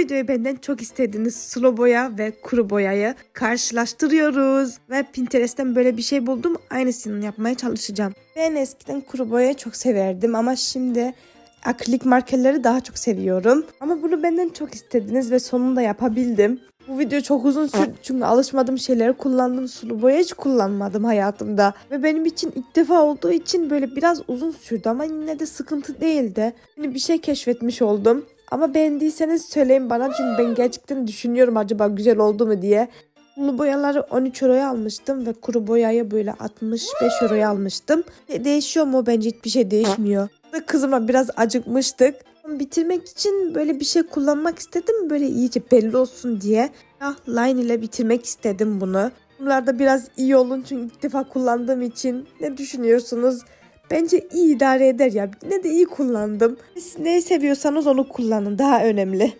videoyu benden çok istediğiniz sulu boya ve kuru boyayı karşılaştırıyoruz. Ve Pinterest'ten böyle bir şey buldum. Aynısını yapmaya çalışacağım. Ben eskiden kuru boyayı çok severdim ama şimdi akrilik markerleri daha çok seviyorum. Ama bunu benden çok istediniz ve sonunda yapabildim. Bu video çok uzun sürdü çünkü alışmadığım şeyleri kullandım. Sulu boya hiç kullanmadım hayatımda. Ve benim için ilk defa olduğu için böyle biraz uzun sürdü ama yine de sıkıntı değildi. Yeni bir şey keşfetmiş oldum. Ama beğendiyseniz söyleyin bana çünkü ben gerçekten düşünüyorum acaba güzel oldu mu diye. Sulu boyaları 13 euroya almıştım ve kuru boyayı böyle 65 euroya almıştım. De- değişiyor mu? Bence hiçbir şey değişmiyor. Ve Kızımla biraz acıkmıştık. Bitirmek için böyle bir şey kullanmak istedim. Böyle iyice belli olsun diye. Ah line ile bitirmek istedim bunu. Bunlar da biraz iyi olun çünkü ilk defa kullandığım için. Ne düşünüyorsunuz? Bence iyi idare eder ya. Ne de iyi kullandım. Siz neyi seviyorsanız onu kullanın. Daha önemli.